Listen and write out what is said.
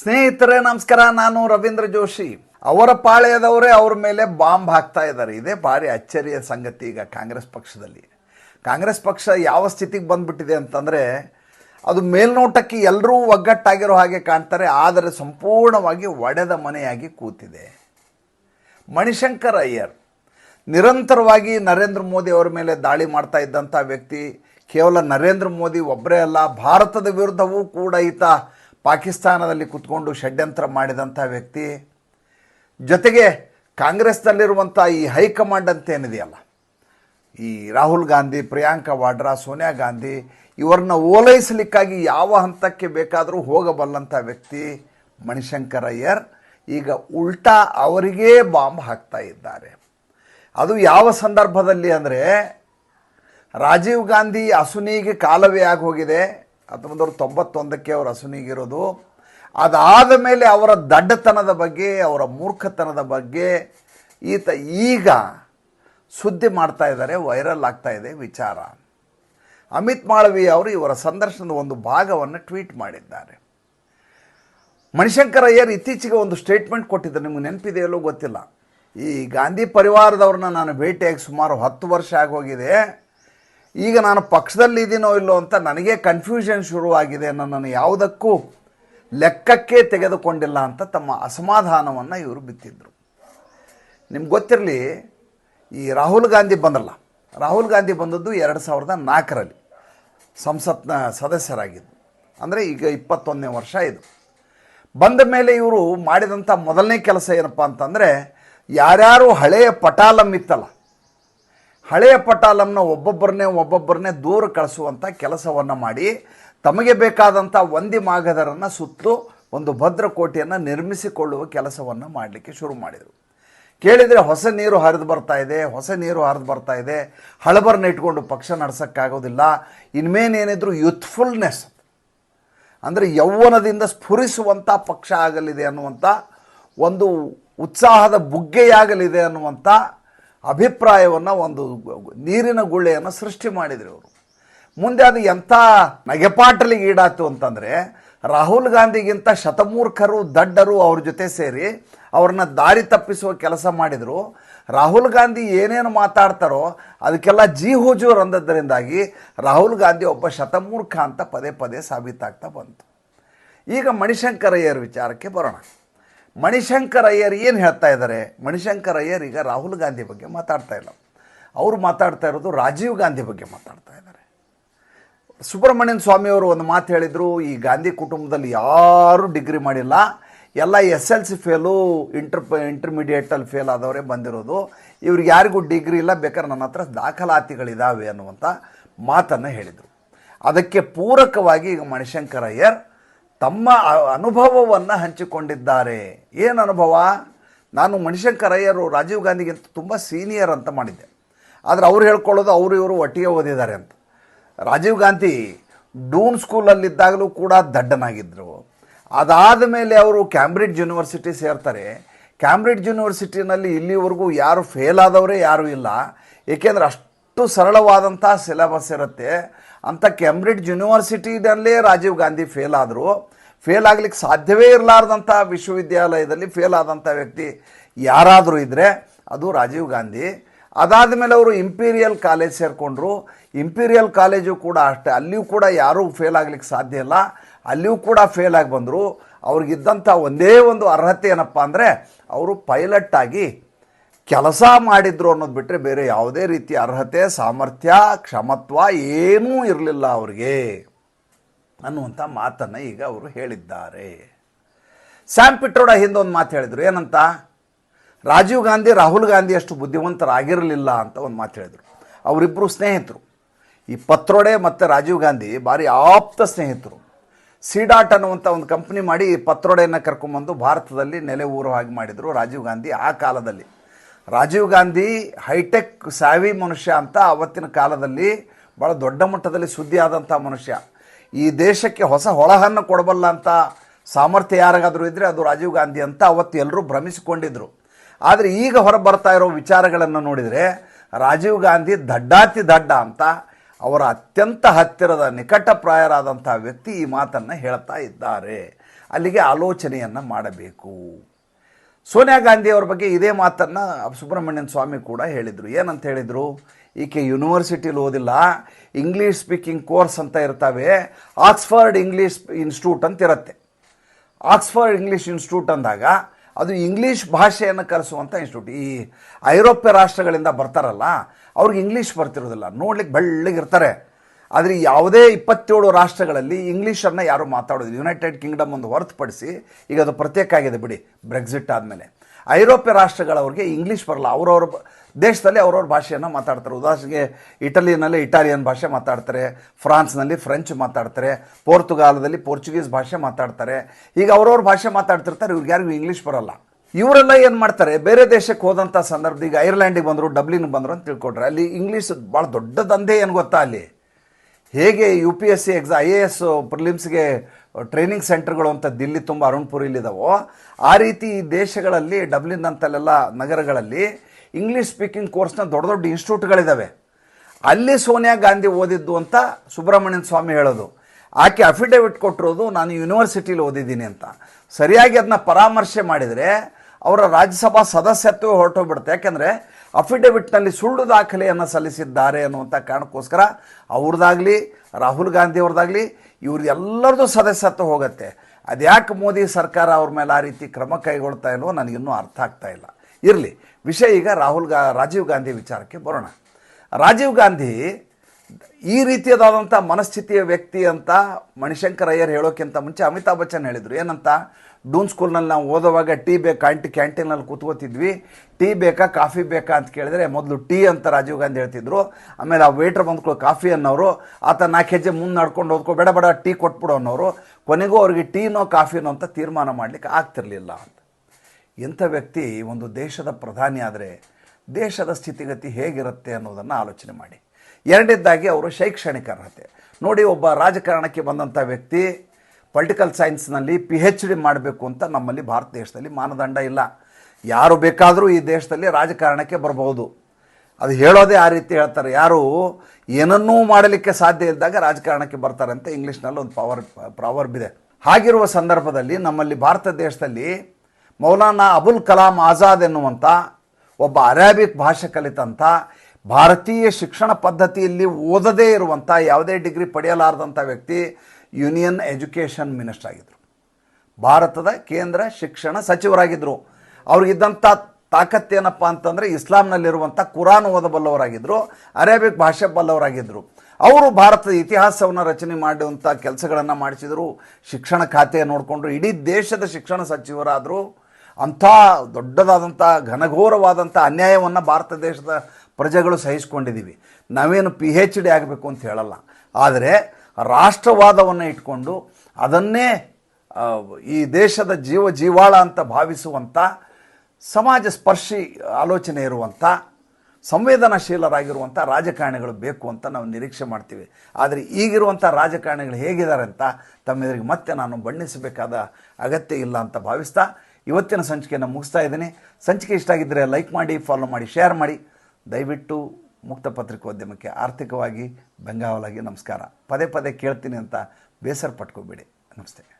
ಸ್ನೇಹಿತರೆ, ನಮಸ್ಕಾರ. ನಾನು ರವೀಂದ್ರ ಜೋಶಿ. ಅವರ ಪಾಳ್ಯದವರೇ ಅವ್ರ ಮೇಲೆ ಬಾಂಬ್ ಹಾಕ್ತಾ ಇದ್ದಾರೆ. ಇದೇ ಭಾರಿ ಅಚ್ಚರಿಯ ಸಂಗತಿ ಈಗ ಕಾಂಗ್ರೆಸ್ ಪಕ್ಷದಲ್ಲಿ. ಕಾಂಗ್ರೆಸ್ ಪಕ್ಷ ಯಾವ ಸ್ಥಿತಿಗೆ ಬಂದ್ಬಿಟ್ಟಿದೆ ಅಂತಂದರೆ, ಅದು ಮೇಲ್ನೋಟಕ್ಕೆ ಎಲ್ಲರೂ ಒಗ್ಗಟ್ಟಾಗಿರೋ ಹಾಗೆ ಕಾಣ್ತಾರೆ, ಆದರೆ ಸಂಪೂರ್ಣವಾಗಿ ಒಡೆದ ಮನೆಯಾಗಿ ಕೂತಿದೆ. ಮಣಿಶಂಕರ್ ಅಯ್ಯರ್, ನಿರಂತರವಾಗಿ ನರೇಂದ್ರ ಮೋದಿ ಅವರ ಮೇಲೆ ದಾಳಿ ಮಾಡ್ತಾ ಇದ್ದಂಥ ವ್ಯಕ್ತಿ, ಕೇವಲ ನರೇಂದ್ರ ಮೋದಿ ಒಬ್ಬರೇ ಅಲ್ಲ, ಭಾರತದ ವಿರುದ್ಧವೂ ಕೂಡ ಈತ ಪಾಕಿಸ್ತಾನದಲ್ಲಿ ಕುತ್ಕೊಂಡು ಷಡ್ಯಂತ್ರ ಮಾಡಿದಂಥ ವ್ಯಕ್ತಿ, ಜೊತೆಗೆ ಕಾಂಗ್ರೆಸ್ನಲ್ಲಿರುವಂಥ ಈ ಹೈಕಮಾಂಡ್ ಅಂತ ಏನಿದೆಯಲ್ಲ ಈ ರಾಹುಲ್ ಗಾಂಧಿ, ಪ್ರಿಯಾಂಕಾ ವಾಡ್ರಾ, ಸೋನಿಯಾ ಗಾಂಧಿ, ಇವರನ್ನ ಓಲೈಸಲಿಕ್ಕಾಗಿ ಯಾವ ಹಂತಕ್ಕೆ ಬೇಕಾದರೂ ಹೋಗಬಲ್ಲಂಥ ವ್ಯಕ್ತಿ ಮಣಿಶಂಕರ್ ಅಯ್ಯರ್. ಈಗ ಉಲ್ಟಾ ಅವರಿಗೇ ಬಾಂಬ್ ಹಾಕ್ತಾ ಇದ್ದಾರೆ. ಅದು ಯಾವ ಸಂದರ್ಭದಲ್ಲಿ ಅಂದರೆ, ರಾಜೀವ್ ಗಾಂಧಿ ಅಸುನಿಗೆ ಕಾಲವೇ ಆಗಿ ಹೋಗಿದೆ ಹತ್ತೊಂಬತ್ತು ನೂರ ತೊಂಬತ್ತೊಂದಕ್ಕೆ ಅವರು ಹಸುನಿಗಿರೋದು. ಅದಾದ ಮೇಲೆ ಅವರ ದಡ್ಡತನದ ಬಗ್ಗೆ, ಅವರ ಮೂರ್ಖತನದ ಬಗ್ಗೆ ಈತ ಈಗ ಸುದ್ದಿ ಮಾಡ್ತಾ ಇದ್ದಾರೆ, ವೈರಲ್ ಆಗ್ತಾ ಇದೆ ವಿಚಾರ. ಅಮಿತ್ ಮಾಳವಿ ಅವರು ಇವರ ಸಂದರ್ಶನದ ಒಂದು ಭಾಗವನ್ನು ಟ್ವೀಟ್ ಮಾಡಿದ್ದಾರೆ. ಮಣಿಶಂಕರ ಅಯ್ಯರ್ ಇತ್ತೀಚೆಗೆ ಒಂದು ಸ್ಟೇಟ್ಮೆಂಟ್ ಕೊಟ್ಟಿದ್ದರು, ನಿಮ್ಗೆ ನೆನಪಿದೆಯಲ್ಲೋ ಗೊತ್ತಿಲ್ಲ. ಈ ಗಾಂಧಿ ಪರಿವಾರದವ್ರನ್ನ ನಾನು ಭೇಟಿಯಾಗಿ ಸುಮಾರು ಹತ್ತು ವರ್ಷ ಆಗೋಗಿದೆ. ಈಗ ನಾನು ಪಕ್ಷದಲ್ಲಿ ಇದ್ದೀನೋ ಇಲ್ಲೋ ಅಂತ ನನಗೆ ಕನ್ಫ್ಯೂಷನ್ ಶುರುವಾಗಿದೆ ನನ್ನನ್ನು ಯಾವುದಕ್ಕೂ ಲೆಕ್ಕಕ್ಕೆ ತೆಗೆದುಕೊಂಡಿಲ್ಲ ಅಂತ ತಮ್ಮ ಅಸಮಾಧಾನವನ್ನು ಇವರು ಬಿತ್ತಿದ್ರು. ನಿಮ್ಗೆ ಗೊತ್ತಿರಲಿ, ಈ ರಾಹುಲ್ ಗಾಂಧಿ ಬಂದಲ್ಲ ರಾಹುಲ್ ಗಾಂಧಿ ಬಂದದ್ದು ಎರಡು ಸಾವಿರದ ನಾಲ್ಕರಲ್ಲಿ ಸಂಸತ್ನ ಸದಸ್ಯರಾಗಿದ್ದು. ಅಂದರೆ ಈಗ ಇಪ್ಪತ್ತೊಂದನೇ ವರ್ಷ ಇದು. ಬಂದ ಮೇಲೆ ಇವರು ಮಾಡಿದಂಥ ಮೊದಲನೇ ಕೆಲಸ ಏನಪ್ಪ ಅಂತಂದರೆ, ಯಾರ್ಯಾರು ಹಳೆಯ ಪಟಾಲಮ್ ಇತ್ತಲ್ಲ ಹಳೆಯ ಪಟಾಲಂನ ಒಬ್ಬೊಬ್ಬರನ್ನೇ ಒಬ್ಬೊಬ್ಬರನ್ನೇ ದೂರ ಕಳಿಸುವಂಥ ಕೆಲಸವನ್ನು ಮಾಡಿ ತಮಗೆ ಬೇಕಾದಂಥ ವಂದಿ ಮಾಗದರನ್ನು ಸುತ್ತಲೂ ಒಂದು ಭದ್ರಕೋಟೆಯನ್ನು ನಿರ್ಮಿಸಿಕೊಳ್ಳುವ ಕೆಲಸವನ್ನು ಮಾಡಲಿಕ್ಕೆ ಶುರು ಮಾಡಿದರು. ಕೇಳಿದರೆ ಹೊಸ ನೀರು ಹರಿದು ಬರ್ತಾ ಇದೆ, ಹೊಸ ನೀರು ಹರಿದು ಬರ್ತಾ ಇದೆ ಹಳಬರನ್ನ ಇಟ್ಕೊಂಡು ಪಕ್ಷ ನಡೆಸೋಕ್ಕಾಗೋದಿಲ್ಲ ಇನ್ಮೇನೇನಿದ್ರು ಯೂತ್ಫುಲ್ನೆಸ್. ಅಂದರೆ ಯೌವನದಿಂದ ಸ್ಫುರಿಸುವಂಥ ಪಕ್ಷ ಆಗಲಿದೆ ಅನ್ನುವಂಥ ಒಂದು ಉತ್ಸಾಹದ ಬುಗ್ಗೆಯಾಗಲಿದೆ ಅನ್ನುವಂಥ ಅಭಿಪ್ರಾಯವನ್ನು ಒಂದು ನೀರಿನ ಗುಳ್ಳೆಯನ್ನು ಸೃಷ್ಟಿ ಮಾಡಿದರು ಅವರು. ಮುಂದೆ ಅದು ಎಂಥ ನಗೆಪಾಟಲಿಗೆ ಈಡಾಯ್ತು ಅಂತಂದರೆ ರಾಹುಲ್ ಗಾಂಧಿಗಿಂತ ಶತಮೂರ್ಖರು, ದಡ್ಡರು ಅವ್ರ ಜೊತೆ ಸೇರಿ ಅವ್ರನ್ನ ದಾರಿ ತಪ್ಪಿಸುವ ಕೆಲಸ ಮಾಡಿದರು. ರಾಹುಲ್ ಗಾಂಧಿ ಏನೇನು ಮಾತಾಡ್ತಾರೋ ಅದಕ್ಕೆಲ್ಲ ಜಿ ಹುಜೂರ್ ಅಂದದ್ದರಿಂದಾಗಿ ರಾಹುಲ್ ಗಾಂಧಿ ಒಬ್ಬ ಶತಮೂರ್ಖ ಅಂತ ಪದೇ ಪದೇ ಸಾಬೀತಾಗ್ತಾ ಬಂತು. ಈಗ ಮಣಿಶಂಕರಯ್ಯರ ವಿಚಾರಕ್ಕೆ ಬರೋಣ. ಮಣಿಶಂಕರ್ ಅಯ್ಯರ್ ಏನು ಹೇಳ್ತಾ ಇದ್ದಾರೆ? ಮಣಿಶಂಕರ್ ಅಯ್ಯರ್ ಈಗ ರಾಹುಲ್ ಗಾಂಧಿ ಬಗ್ಗೆ ಮಾತಾಡ್ತಾ ಇಲ್ಲ. ಅವರು ಮಾತಾಡ್ತಾ ಇರೋದು ರಾಜೀವ್ ಗಾಂಧಿ ಬಗ್ಗೆ ಮಾತಾಡ್ತಾ ಇದ್ದಾರೆ. ಸುಬ್ರಹ್ಮಣ್ಯನ್ ಸ್ವಾಮಿಯವರು ಒಂದು ಮಾತು ಹೇಳಿದರು, ಈ ಗಾಂಧಿ ಕುಟುಂಬದಲ್ಲಿ ಯಾರೂ ಡಿಗ್ರಿ ಮಾಡಿಲ್ಲ. ಎಲ್ಲ S L C fail, inter ಇಂಟರ್ಮೀಡಿಯೇಟಲ್ಲಿ fail ಆದವರೇ ಬಂದಿರೋದು. ಇವ್ರಿಗೆ ಯಾರಿಗೂ ಡಿಗ್ರಿ ಇಲ್ಲ, ಬೇಕಾದ್ರೆ ನನ್ನ ಹತ್ರ ದಾಖಲಾತಿಗಳಿದ್ದಾವೆ ಅನ್ನುವಂಥ ಮಾತನ್ನು ಹೇಳಿದರು. ಅದಕ್ಕೆ ಪೂರಕವಾಗಿ ಈಗ ಮಣಿಶಂಕರ್ ಅಯ್ಯರ್ ತಮ್ಮ ಅನುಭವವನ್ನು ಹಂಚಿಕೊಂಡಿದ್ದಾರೆ. ಏನು ಅನುಭವ? ನಾನು ಮಣಿಶಂಕರಯ್ಯರು ರಾಜೀವ್ ಗಾಂಧಿಗಿಂತ ತುಂಬ ಸೀನಿಯರ್ ಅಂತ ಮಾಡಿದ್ದೆ. ಆದರೆ ಅವ್ರು ಹೇಳ್ಕೊಳ್ಳೋದು ಅವರು ಇವರು ಒಟ್ಟಿಗೆ ಓದಿದ್ದಾರೆ ಅಂತ. ರಾಜೀವ್ ಗಾಂಧಿ ಡೂನ್ ಸ್ಕೂಲಲ್ಲಿದ್ದಾಗಲೂ ಕೂಡ ದಡ್ಡನಾಗಿದ್ದರು ಅದಾದ ಮೇಲೆ ಅವರು ಕ್ಯಾಂಬ್ರಿಡ್ಜ್ ಯೂನಿವರ್ಸಿಟಿ ಸೇರ್ತಾರೆ. ಕ್ಯಾಂಬ್ರಿಡ್ಜ್ ಯೂನಿವರ್ಸಿಟಿನಲ್ಲಿ ಇಲ್ಲಿವರೆಗೂ ಯಾರು ಫೇಲ್ ಆದವರೇ ಯಾರೂ ಇಲ್ಲ. ಏಕೆಂದರೆ ಅಷ್ಟು ಸರಳವಾದಂಥ ಸಿಲೆಬಸ್ ಇರುತ್ತೆ. ಅಂಥ ಕ್ಯಾಂಬ್ರಿಡ್ಜ್ ಯೂನಿವರ್ಸಿಟಿನಲ್ಲೇ ರಾಜೀವ್ ಗಾಂಧಿ ಫೇಲ್ ಆದರು. ಫೇಲ್ ಆಗ್ಲಿಕ್ಕೆ ಸಾಧ್ಯವೇ ಇರಲಾರ್ದಂಥ ವಿಶ್ವವಿದ್ಯಾಲಯದಲ್ಲಿ ಫೇಲ್ ಆದಂಥ ವ್ಯಕ್ತಿ ಯಾರಾದರೂ ಇದ್ದರೆ ಅದು ರಾಜೀವ್ ಗಾಂಧಿ. ಅದಾದ ಮೇಲೆ ಅವರು ಇಂಪೀರಿಯಲ್ ಕಾಲೇಜ್ ಸೇರಿಕೊಂಡ್ರು. ಇಂಪೀರಿಯಲ್ ಕಾಲೇಜು ಕೂಡ ಅಷ್ಟೇ. ಅಲ್ಲಿಯೂ ಕೂಡ ಯಾರೂ ಫೇಲ್ ಆಗಲಿಕ್ಕೆ ಸಾಧ್ಯ ಇಲ್ಲ. ಅಲ್ಲಿಯೂ ಕೂಡ ಫೇಲ್ ಆಗಿ ಬಂದರು. ಅವ್ರಿಗಿದ್ದಂಥ ಒಂದೇ ಒಂದು ಅರ್ಹತೆ ಏನಪ್ಪ ಅಂದರೆ ಅವರು ಪೈಲಟ್ ಆಗಿ ಕೆಲಸ ಮಾಡಿದ್ರು ಅನ್ನೋದು ಬಿಟ್ಟರೆ ಬೇರೆ ಯಾವುದೇ ರೀತಿಯ ಅರ್ಹತೆ, ಸಾಮರ್ಥ್ಯ, ಕ್ಷಮತ್ವ ಏನೂ ಇರಲಿಲ್ಲ ಅವ್ರಿಗೆ. ಅನ್ನುವಂಥ ಮಾತನ್ನು ಈಗ ಅವರು ಹೇಳಿದ್ದಾರೆ. ಸ್ಯಾಮ್ ಪಿಟ್ರೋಡ ಹಿಂದೆ ಒಂದು ಮಾತು ಹೇಳಿದರು. ಏನಂತ? ರಾಜೀವ್ ಗಾಂಧಿ, ರಾಹುಲ್ ಗಾಂಧಿ ಅಷ್ಟು ಬುದ್ಧಿವಂತರಾಗಿರಲಿಲ್ಲ ಅಂತ ಒಂದು ಮಾತು ಹೇಳಿದರು. ಅವರಿಬ್ಬರು ಸ್ನೇಹಿತರು. ಈ ಪತ್ರೋಡೆ ಮತ್ತು ರಾಜೀವ್ ಗಾಂಧಿ ಭಾರಿ ಆಪ್ತ ಸ್ನೇಹಿತರು. ಸಿಡಾಟ್ ಅನ್ನುವಂಥ ಒಂದು ಕಂಪ್ನಿ ಮಾಡಿ ಪತ್ರೋಡೆಯನ್ನು ಕರ್ಕೊಂಬಂದು ಭಾರತದಲ್ಲಿ ನೆಲೆ ಊರು ಹಾಗೆ ಮಾಡಿದರು ರಾಜೀವ್ ಗಾಂಧಿ ಆ ಕಾಲದಲ್ಲಿ. ರಾಜೀವ್ ಗಾಂಧಿ ಹೈಟೆಕ್ ಸಾವಿ ಮನುಷ್ಯ ಅಂತ ಆವತ್ತಿನ ಕಾಲದಲ್ಲಿ ಭಾಳ ದೊಡ್ಡ ಮಟ್ಟದಲ್ಲಿ ಸುದ್ದಿ ಆದಂಥ ಮನುಷ್ಯ. ಈ ದೇಶಕ್ಕೆ ಹೊಸ ಹೊಳಹನ್ನು ಕೊಡಬಲ್ಲ ಅಂತ ಸಾಮರ್ಥ್ಯ ಯಾರಿಗಾದರೂ ಇದ್ದರೆ ಅದು ರಾಜೀವ್ ಗಾಂಧಿ ಅಂತ ಅವತ್ತು ಎಲ್ಲರೂ ಭ್ರಮಿಸಿಕೊಂಡಿದ್ದರು ಆದರೆ ಈಗ ಹೊರ ಬರ್ತಾ ಇರೋ ವಿಚಾರಗಳನ್ನು ನೋಡಿದರೆ ರಾಜೀವ್ ಗಾಂಧಿ ದಡ್ಡಾತಿ ದಡ್ಡ ಅಂತ ಅವರ ಅತ್ಯಂತ ಹತ್ತಿರದ ನಿಕಟಪ್ರಾಯರಾದಂಥ ವ್ಯಕ್ತಿ ಈ ಮಾತನ್ನು ಹೇಳ್ತಾ ಇದ್ದಾರೆ. ಅಲ್ಲಿಗೆ ಆಲೋಚನೆಯನ್ನು ಮಾಡಬೇಕು. ಸೋನಿಯಾ ಗಾಂಧಿಯವ್ರ ಬಗ್ಗೆ ಇದೇ ಮಾತನ್ನು ಸುಬ್ರಹ್ಮಣ್ಯನ್ ಸ್ವಾಮಿ ಕೂಡ ಹೇಳಿದರು. ಏನಂತ ಹೇಳಿದರು? ಈಕೆ ಯೂನಿವರ್ಸಿಟಿಲಿ ಓದಿಲ್ಲ ಇಂಗ್ಲೀಷ್ ಸ್ಪೀಕಿಂಗ್ ಕೋರ್ಸ್ ಅಂತ ಇರ್ತವೆ ಆಕ್ಸ್ಫರ್ಡ್ ಇಂಗ್ಲೀಷ್ ಇನ್ಸ್ಟಿಟ್ಯೂಟ್ ಅಂತ ಇರುತ್ತೆ. ಆಕ್ಸ್ಫರ್ಡ್ ಇಂಗ್ಲೀಷ್ ಇನ್ಸ್ಟಿಟ್ಯೂಟ್ ಅಂದಾಗ ಅದು ಇಂಗ್ಲೀಷ್ ಭಾಷೆಯನ್ನು ಕಲಿಸುವಂಥ ಇನ್ಸ್ಟಿಟ್ಯೂಟ್ ಈ ಐರೋಪ್ಯ ರಾಷ್ಟ್ರಗಳಿಂದ ಬರ್ತಾರಲ್ಲ, ಅವ್ರಿಗೆ ಇಂಗ್ಲೀಷ್ ಬರ್ತಿರೋದಿಲ್ಲ. ನೋಡ್ಲಿಕ್ಕೆ ಬೆಳ್ಳಗಿರ್ತಾರೆ. ಆದರೆ ಯಾವುದೇ ಇಪ್ಪತ್ತೇಳು ರಾಷ್ಟ್ರಗಳಲ್ಲಿ ಇಂಗ್ಲೀಷನ್ನು ಯಾರು ಮಾತಾಡೋದು ಯುನೈಟೆಡ್ ಕಿಂಗ್ಡಮ್ ಒಂದು ಹೊರತುಪಡಿಸಿ ಈಗ ಅದು ಪ್ರತ್ಯೇಕ ಆಗಿದೆ ಬಿಡಿ ಬ್ರೆಕ್ಸಿಟ್ ಆದಮೇಲೆ. ಐರೋಪ್ಯ ರಾಷ್ಟ್ರಗಳವ್ರಿಗೆ ಇಂಗ್ಲೀಷ್ ಬರಲ್ಲ. ಅವರವ್ರ ದೇಶದಲ್ಲಿ ಅವ್ರವ್ರ ಭಾಷೆಯನ್ನು ಮಾತಾಡ್ತಾರೆ. ಉದಾಹರಣೆಗೆ ಇಟಲಿಯಲ್ಲಿ ಇಟಾಲಿಯನ್ ಭಾಷೆ ಮಾತಾಡ್ತಾರೆ, ಫ್ರಾನ್ಸ್ನಲ್ಲಿ ಫ್ರೆಂಚ್ ಮಾತಾಡ್ತಾರೆ, ಪೋರ್ತುಗಾಲದಲ್ಲಿ ಪೋರ್ಚುಗೀಸ್ ಭಾಷೆ ಮಾತಾಡ್ತಾರೆ. ಈಗ ಅವ್ರವ್ರ ಭಾಷೆ ಮಾತಾಡ್ತಿರ್ತಾರೆ, ಇವ್ರಿಗೆ ಯಾರಿಗೂ ಇಂಗ್ಲೀಷ್ ಬರಲ್ಲ. ಇವರೆಲ್ಲ ಏನು ಮಾಡ್ತಾರೆ? ಬೇರೆ ದೇಶಕ್ಕೆ ಹೋದಂಥ ಸಂದರ್ಭದ ಈಗ ಐರ್ಲ್ಯಾಂಡಿಗೆ ಬಂದರು ಡಬ್ಲಿನ್ಗೆ ಬಂದರು ಅಂತ ತಿಳ್ಕೊಟ್ರೆ ಅಲ್ಲಿ ಇಂಗ್ಲೀಷ್ ಭಾಳ ದೊಡ್ಡ ದಂಧೆ ಏನು ಗೊತ್ತಾ ಅಲ್ಲಿ? ಹೇಗೆ ಯು ಪಿ ಎಸ್ ಸಿ ಎಕ್ಸಾ ಐ ಎ ಎಸ್ ಪ್ರಿಲಿಮ್ಸ್ಗೆ ಟ್ರೈನಿಂಗ್ ಸೆಂಟರ್ಗಳು ಅಂತ ದಿಲ್ಲಿ ತುಂಬ ಅರುಣ್ಪುರಿಲಿದ್ದಾವೋ ಆ ರೀತಿ ಈ ದೇಶಗಳಲ್ಲಿ ಡಬ್ಲಿನ್ ಅಂತಲ್ಲೆಲ್ಲ ನಗರಗಳಲ್ಲಿ ಇಂಗ್ಲೀಷ್ ಸ್ಪೀಕಿಂಗ್ ಕೋರ್ಸ್ನ ದೊಡ್ಡ ದೊಡ್ಡ ಇನ್ಸ್ಟಿಟ್ಯೂಟ್ಗಳಿದ್ದಾವೆ ಅಲ್ಲಿ ಸೋನಿಯಾ ಗಾಂಧಿ ಓದಿದ್ದು ಅಂತ ಸುಬ್ರಹ್ಮಣ್ಯನ್ ಸ್ವಾಮಿ ಹೇಳೋದು. ಆಕೆ ಅಫಿಡೇವಿಟ್ ಕೊಟ್ಟಿರೋದು ನಾನು ಯೂನಿವರ್ಸಿಟಿಲಿ ಓದಿದ್ದೀನಿ ಅಂತ. ಸರಿಯಾಗಿ ಅದನ್ನ ಪರಾಮರ್ಶೆ ಮಾಡಿದರೆ ಅವರ ರಾಜ್ಯಸಭಾ ಸದಸ್ಯತ್ವ ಹೊರಟೋಗ್ಬಿಡುತ್ತೆ. ಯಾಕೆಂದರೆ ಅಫಿಡೇವಿಟ್ನಲ್ಲಿ ಸುಳ್ಳು ದಾಖಲೆಯನ್ನು ಸಲ್ಲಿಸಿದ್ದಾರೆ ಅನ್ನುವಂಥ ಕಾರಣಕ್ಕೋಸ್ಕರ ಅವ್ರದ್ದಾಗಲಿ, ರಾಹುಲ್ ಗಾಂಧಿ ಅವ್ರದ್ದಾಗಲಿ ಇವ್ರಿಗೆಲ್ಲರದು ಸದಸ್ಯತ್ವ ಹೋಗುತ್ತೆ. ಅದ್ಯಾಕೆ ಮೋದಿ ಸರ್ಕಾರ ಅವ್ರ ಮೇಲೆ ಆ ರೀತಿ ಕ್ರಮ ಕೈಗೊಳ್ತಾ ಇಲ್ವೋ ನನಗಿನ್ನೂ ಅರ್ಥ ಆಗ್ತಾ ಇಲ್ಲ. ಇರಲಿ, ವಿಷಯ ಈಗ ರಾಹುಲ್ ಗಾ, ರಾಜೀವ್ ಗಾಂಧಿ ವಿಚಾರಕ್ಕೆ ಬರೋಣ. ರಾಜೀವ್ ಗಾಂಧಿ ಈ ರೀತಿಯಾದಂಥ ಮನಸ್ಥಿತಿಯ ವ್ಯಕ್ತಿ ಅಂತ ಮಣಿಶಂಕರ್ ಅಯ್ಯರ್ ಹೇಳೋಕ್ಕಿಂತ ಮುಂಚೆ ಅಮಿತಾಬ್ ಬಚ್ಚನ್ ಹೇಳಿದರು. ಏನಂತ? ಡೂನ್ ಸ್ಕೂಲ್ನಲ್ಲಿ ನಾವು ಓದೋವಾಗ ಟೀ ಬೇಕಾ? ಆಂಟಿ ಕ್ಯಾಂಟೀನಲ್ಲಿ ಕೂತ್ಕೋತಿದ್ವಿ. ಟೀ ಬೇಕಾ? ಕಾಫಿ ಬೇಕಾ? ಅಂತ ಕೇಳಿದ್ರೆ ಮೊದಲು ಟೀ ಅಂತ ರಾಜೀವ್ ಗಾಂಧಿ ಹೇಳ್ತಿದ್ರು. ಆಮೇಲೆ ಆ ವೇಟ್ರ್ ಬಂದ್ಕೊಳ್ಳೋ ಕಾಫಿ ಅನ್ನೋರು, ಆತ ನಾಲ್ಕು ಹೆಜ್ಜೆ ಮುಂದೆ ನಡ್ಕೊಂಡು ಓದ್ಕೊ, ಬೇಡ ಬೇಡ, ಟೀ ಕೊಟ್ಬಿಡು ಅನ್ನೋರು, ಕೊನೆಗೂ ಅವ್ರಿಗೆ ಟೀನೋ, ಕಾಫಿನೋ ಅಂತ ತೀರ್ಮಾನ ಮಾಡಲಿಕ್ಕೆ ಆಗ್ತಿರಲಿಲ್ಲ ಅಂತ. ಇಂಥ ವ್ಯಕ್ತಿ ಒಂದು ದೇಶದ ಪ್ರಧಾನಿ ಆದರೆ, ದೇಶದ ಸ್ಥಿತಿಗತಿ ಹೇಗಿರುತ್ತೆ ಅನ್ನೋದನ್ನು ಆಲೋಚನೆ ಮಾಡಿ. ಎರಡನೇದಾಗಿ ಅವರು ಶೈಕ್ಷಣಿಕ ಅರ್ಹತೆ. ನೋಡಿ ಒಬ್ಬ ರಾಜಕಾರಣಕ್ಕೆ ಬಂದಂಥ ವ್ಯಕ್ತಿ ಪೊಲಿಟಿಕಲ್ ಸೈನ್ಸ್ನಲ್ಲಿ ಪಿ ಹೆಚ್ ಡಿ ಮಾಡಬೇಕು ಅಂತ ನಮ್ಮಲ್ಲಿ ಭಾರತ ದೇಶದಲ್ಲಿ ಮಾನದಂಡ ಇಲ್ಲ. ಯಾರು ಬೇಕಾದರೂ ಈ ದೇಶದಲ್ಲಿ ರಾಜಕಾರಣಕ್ಕೆ ಬರಬಹುದು. ಅದು ಹೇಳೋದೇ ಆ ರೀತಿ ಹೇಳ್ತಾರೆ. ಯಾರು ಏನನ್ನೂ ಮಾಡಲಿಕ್ಕೆ ಸಾಧ್ಯ ಇದ್ದಾಗ ರಾಜಕಾರಣಕ್ಕೆ ಬರ್ತಾರೆ ಅಂತ ಇಂಗ್ಲೀಷ್ನಲ್ಲಿ ಒಂದು ಪವರ್ ಪ್ರಾವರ್ಬ್ ಇದೆ. ಹಾಗಿರುವ ಸಂದರ್ಭದಲ್ಲಿ ನಮ್ಮಲ್ಲಿ ಭಾರತ ದೇಶದಲ್ಲಿ ಮೌಲಾನಾ ಅಬುಲ್ ಕಲಾಂ ಆಜಾದ್ ಎನ್ನುವಂಥ ಒಬ್ಬ ಅರೇಬಿಕ್ ಭಾಷೆ ಕಲಿತಂಥ, ಭಾರತೀಯ ಶಿಕ್ಷಣ ಪದ್ಧತಿಯಲ್ಲಿ ಓದದೇ ಇರುವಂಥ, ಯಾವುದೇ ಡಿಗ್ರಿ ಪಡೆಯಲಾರದಂಥ ವ್ಯಕ್ತಿ ಯೂನಿಯನ್ ಎಜುಕೇಷನ್ ಮಿನಿಸ್ಟರ್ ಆಗಿದ್ದರು ಭಾರತದ ಕೇಂದ್ರ ಶಿಕ್ಷಣ ಸಚಿವರಾಗಿದ್ದರು ಅವ್ರಿಗಿದ್ದಂಥ ತಾಕತ್ತೇನಪ್ಪ ಅಂತಂದರೆ ಇಸ್ಲಾಂನಲ್ಲಿರುವಂಥ ಕುರಾನ್ ಓದಬಲ್ಲವರಾಗಿದ್ದರು ಅರೇಬಿಕ್ ಭಾಷೆ ಬಲ್ಲವರಾಗಿದ್ದರು ಅವರು ಭಾರತದ ಇತಿಹಾಸವನ್ನು ರಚನೆ ಮಾಡುವಂಥ ಕೆಲಸಗಳನ್ನು ಮಾಡಿಸಿದರು. ಶಿಕ್ಷಣ ಖಾತೆ ನೋಡಿಕೊಂಡ್ರು. ಇಡೀ ದೇಶದ ಶಿಕ್ಷಣ ಸಚಿವರಾದರು. ಅಂಥ ದೊಡ್ಡದಾದಂಥ, ಘನಘೋರವಾದಂಥ ಅನ್ಯಾಯವನ್ನು ಭಾರತ ದೇಶದ ಪ್ರಜೆಗಳು ಸಹಿಸ್ಕೊಂಡಿದ್ದೀವಿ ನಾವೇನು ಪಿ ಹೆಚ್ ಡಿ ಆಗಬೇಕು ಅಂತ ಹೇಳಲ್ಲ. ಆದರೆ ರಾಷ್ಟ್ರವಾದವನ್ನು ಇಟ್ಕೊಂಡು ಅದನ್ನೇ ಈ ದೇಶದ ಜೀವ ಜೀವಾಳ ಅಂತ ಭಾವಿಸುವಂಥ ಸಮಾಜ ಸ್ಪರ್ಶಿ ಆಲೋಚನೆ ಇರುವಂಥ ಸಂವೇದನಾಶೀಲರಾಗಿರುವಂಥ ರಾಜಕಾರಣಿಗಳು ಬೇಕು ಅಂತ ನಾವು ನಿರೀಕ್ಷೆ ಮಾಡ್ತೀವಿ. ಆದರೆ ಈಗಿರುವಂಥ ರಾಜಕಾರಣಿಗಳು ಹೇಗಿದ್ದಾರೆ ಅಂತ ತಮ್ಮೆದುರಿಗೆ ಮತ್ತೆ ನಾನು ಬಣ್ಣಿಸಬೇಕಾದ ಅಗತ್ಯ ಇಲ್ಲ ಅಂತ ಭಾವಿಸ್ತಾ ಇವತ್ತಿನ ಸಂಚಿಕೆಯನ್ನು ಮುಗಿಸ್ತಾ ಇದ್ದೀನಿ. ಸಂಚಿಕೆ ಇಷ್ಟ ಆಗಿದ್ದರೆ ಲೈಕ್ ಮಾಡಿ, ಫಾಲೋ ಮಾಡಿ, ಶೇರ್ ಮಾಡಿ. ದಯವಿಟ್ಟು ಮುಕ್ತ ಪತ್ರಿಕೋದ್ಯಮಕ್ಕೆ ಆರ್ಥಿಕವಾಗಿ ಬೆಂಗಾವಲಾಗಿ ನಮಸ್ಕಾರ. ಪದೇ ಪದೇ ಕೇಳ್ತೀನಿ ಅಂತ ಬೇಸರ ಪಟ್ಕೋಬೇಡಿ. ನಮಸ್ತೆ.